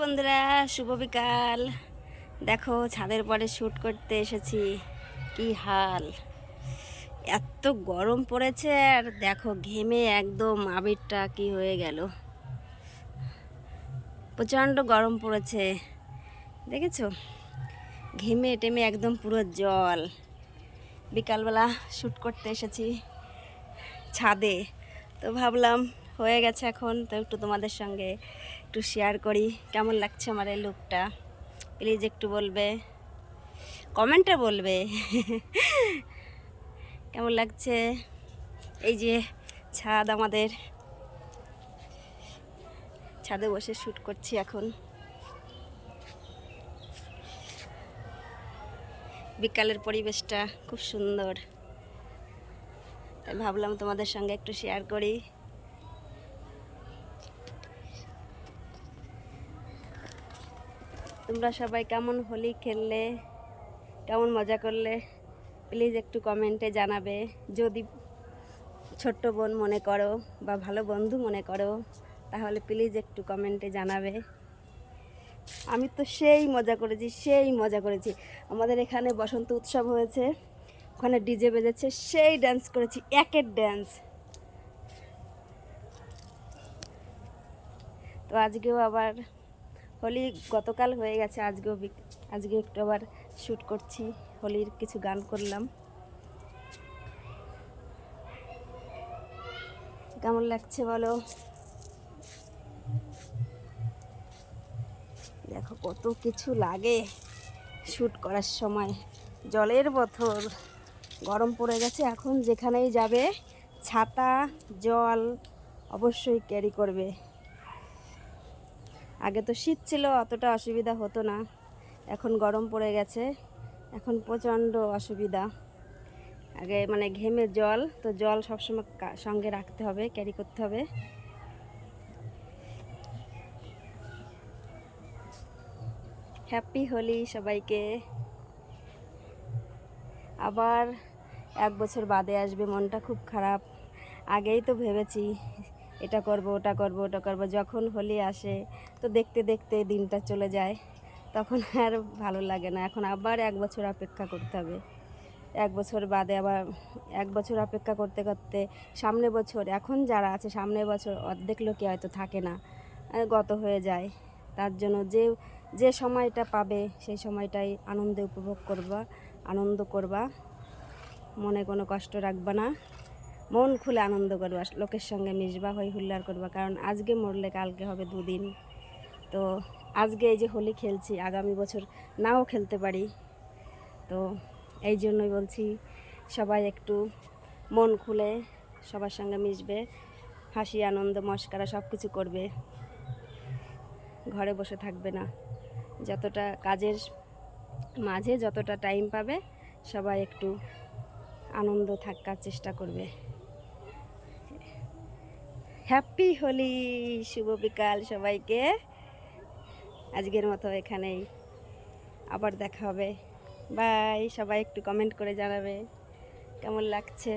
বন্ধুরা, শুভ বিকাল। দেখো ছাদের পরে শ্যুট করতে এসেছি। কি হাল। এত গরম পড়েছে আর দেখো ঘেমে একদম আবিরটা কি হয়ে গেল। প্রচণ্ড গরম পড়েছে, দেখেছ? ঘেমে টেমে একদম পুরো জল। বিকালবেলা শ্যুট করতে এসেছি ছাদে। তো ভাবলাম হয়ে গেছে এখন, তো একটু তোমাদের সঙ্গে একটু শেয়ার করি। কেমন লাগছে আমার এই লুকটা প্লিজ একটু বলবে। কমেন্টে বলবে। কেমন লাগছে? এই যে ছাদ আমাদের। ছাদে বসে শ্যুট করছি এখন। বিকালের পরিবেশটা খুব সুন্দর। ভাবলাম তোমাদের সঙ্গে একটু শেয়ার করি। তোমরা সবাই কেমন হোলি খেললে? কেমন মজা করলে? প্লিজ একটু কমেন্টে জানাবে। যদি ছোট্ট বোন মনে করো বা ভালো বন্ধু মনে করো, তাহলে প্লিজ একটু কমেন্টে জানাবে। আমি তো সেই মজা করেছি, সেই মজা করেছি। আমাদের এখানে বসন্ত উৎসব হয়েছে, ওখানে ডিজে বেজেছে, সেই ডান্স করেছি, একের ড্যান্স তো আজকেও আবার হোলি গতকাল হয়ে গেছে আজকেও আজকে একটু আবার শ্যুট করছি। হোলির কিছু গান করলাম। কেমন লাগছে বলো? দেখো কত কিছু লাগে শ্যুট করার সময়। জলের বোতল, গরম পড়ে গেছে, এখন যেখানেই যাবে, ছাতা, জল অবশ্যই ক্যারি করবে। আগে তো শীত ছিল, অতটা অসুবিধা হতো না। এখন গরম পড়ে গেছে, এখন প্রচণ্ড অসুবিধা। আগে মানে ঘেমে জল, তো জল সবসময় সঙ্গে রাখতে হবে ক্যারি করতে হবে। হ্যাপি হোলি সবাইকে। আবার এক বছর বাদে আসবে, মনটা খুব খারাপ। আগেই তো ভেবেছি এটা করব, ওটা করব ওটা করব, যখন হোলি আসে, তো দেখতে দেখতে দিনটা চলে যায়, তখন আর ভালো লাগে না। এখন আবার এক বছর অপেক্ষা করতে হবে। এক বছর বাদে আবার এক বছর অপেক্ষা করতে করতে সামনে বছর, এখন যারা আছে, সামনে বছর অর্ধেক লোকে হয়তো থাকে না গত হয়ে যায়। তার জন্য যে যে সময়টা পাবে, সেই সময়টাই আনন্দে উপভোগ করবা, আনন্দ করবা। মনে কোনো কষ্ট রাখবা না। মন খুলে আনন্দ করবা, লোকের সঙ্গে মিশবা, হই হুল্লার করবা। কারণ আজকে মরলে কালকে হবে দুদিন। তো আজকে এই যে হোলি খেলছি, আগামী বছর নাও খেলতে পারি। তো এই জন্যই বলছি, সবাই একটু মন খুলে সবার সঙ্গে মিশবে, হাসি, আনন্দ, মস্কারা সব কিছু করবে। ঘরে বসে থাকবে না। যতটা কাজের মাঝে যতটা টাইম পাবে, সবাই একটু আনন্দ থাকার চেষ্টা করবে। হ্যাপি হোলি, শুভ বিকাল সবাইকে। আজকের মতো এখানেই আবার দেখা হবে। বাই, সবাই একটু কমেন্ট করে জানাবে। কেমন লাগছে?